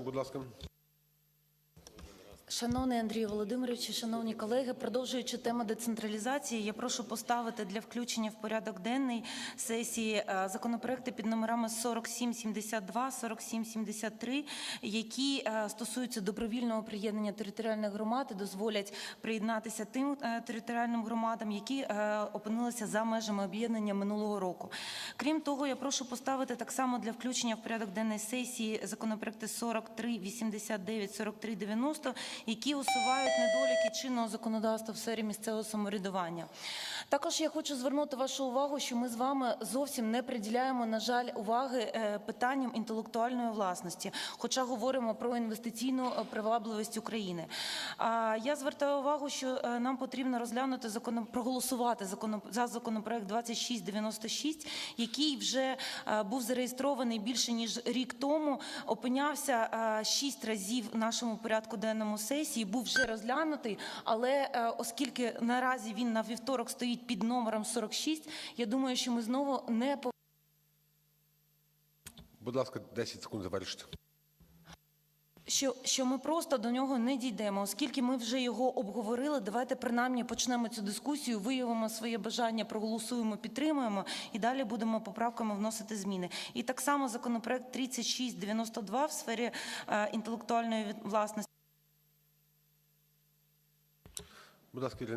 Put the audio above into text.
Будь ласка. Шановний Андрій Володимирович, шановні колеги, продовжуючи тему децентралізації, я прошу поставити для включення в порядок денний сесії е, законопроекти під номерами 4772, 4773, які е, стосуються добровільного приєднання територіальних громад і дозволять приєднатися тим е, територіальним громадам, які опинилися за межами об'єднання минулого року. Крім того, я прошу поставити так само для включення в порядок денний сесії законопроекти 4389, 4390, які усувають недоліки чинного законодавства в сфері місцевого самоврядування. Також я хочу звернути вашу увагу, що ми з вами зовсім не приділяємо, на жаль, уваги е, питанням інтелектуальної власності, хоча говоримо про інвестиційну е, привабливість України. Я звертаю увагу, що е, нам потрібно розглянути закон, проголосувати закон, за законопроект 2696, який вже був зареєстрований більше ніж рік тому, опинявся шість разів в нашому порядку денному сесії, був вже розглянутий, але е, оскільки наразі він на вівторок стоїть під номером 46, я думаю, що ми знову не по Будь ласка, 10 секунд завершити. що, що ми просто до нього не дійдемо, оскільки ми вже його обговорили. Давайте принаймні почнемо цю дискусію, виявимо своє бажання, проголосуємо, підтримуємо і далі будемо поправками вносити зміни. І так само законопроект 3692 в сфері е, інтелектуальної власності. Будь ласка, Ірина